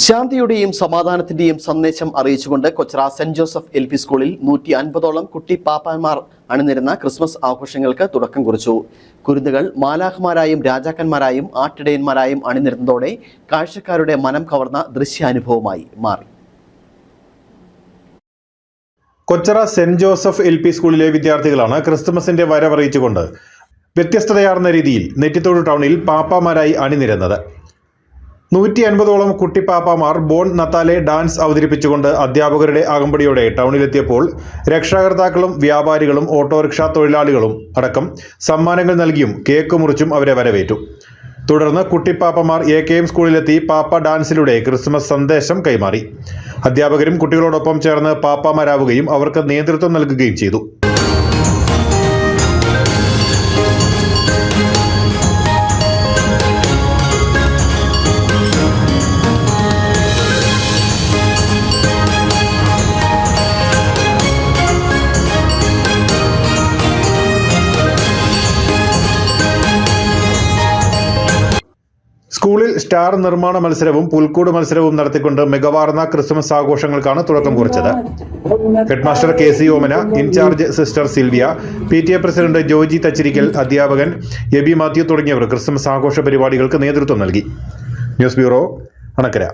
ശാന്തിയുടെയും സമാധാനത്തിന്റെയും സന്ദേശം അറിയിച്ചുകൊണ്ട് Kochara saint Joseph L P സ്കൂളിൽ നൂറ്റി അൻപതോളം കുട്ടി പാപ്പാന്മാർ അണിനിരുന്ന ക്രിസ്മസ് ആഘോഷങ്ങൾക്ക് തുടക്കം കുറിച്ചു. കുരുന്നുകൾ മാലാഖമാരായും രാജാക്കന്മാരായും ആട്ടിടയന്മാരായും അണിനിരുന്നതോടെ കാഴ്ചക്കാരുടെ മനം കവർന്ന ദൃശ്യാനുഭവമായി മാറി. Kochara saint Joseph L P സ്കൂളിലെ വിദ്യാർത്ഥികളാണ് ക്രിസ്തുമസിന്റെ വരവറിയിച്ചുകൊണ്ട് വ്യത്യസ്തതയാർന്ന രീതിയിൽ നെറ്റിത്തോട് ടൗണിൽ പാപ്പാമാരായി അണിനിരന്നത്. നൂറ്റി അൻപതോളം കുട്ടിപ്പാപ്പമാർ ബോൺ നത്താലെ ഡാൻസ് അവതരിപ്പിച്ചുകൊണ്ട് അധ്യാപകരുടെ അകമ്പടിയോടെ ടൗണിലെത്തിയപ്പോൾ രക്ഷാകർത്താക്കളും വ്യാപാരികളും ഓട്ടോറിക്ഷ തൊഴിലാളികളും അടക്കം സമ്മാനങ്ങൾ നൽകിയും കേക്ക് മുറിച്ചും അവരെ വരവേറ്റു. തുടർന്ന് കുട്ടിപ്പാപ്പമാർ എ കെ എം സ്കൂളിലെത്തി പാപ്പ ഡാൻസിലൂടെ ക്രിസ്മസ് സന്ദേശം കൈമാറി. അധ്യാപകരും കുട്ടികളോടൊപ്പം ചേർന്ന് പാപ്പാമാരാവുകയും അവർക്ക് നേതൃത്വം നൽകുകയും ചെയ്തു. സ്കൂളിൽ സ്റ്റാർ നിർമ്മാണ മത്സരവും പുൽക്കൂട് മത്സരവും നടത്തിക്കൊണ്ട് മികവാർന്ന ക്രിസ്മസ് ആഘോഷങ്ങൾക്കാണ് തുടക്കം കുറിച്ചത്. Headmaster K C Omana incharge sister Sylvia P T A president Joji Thachirikkal അധ്യാപകൻ എ ബി മാത്യു തുടങ്ങിയവർ ക്രിസ്മസ് ആഘോഷ പരിപാടികൾക്ക് നേതൃത്വം നൽകി. News bureau Anakkara.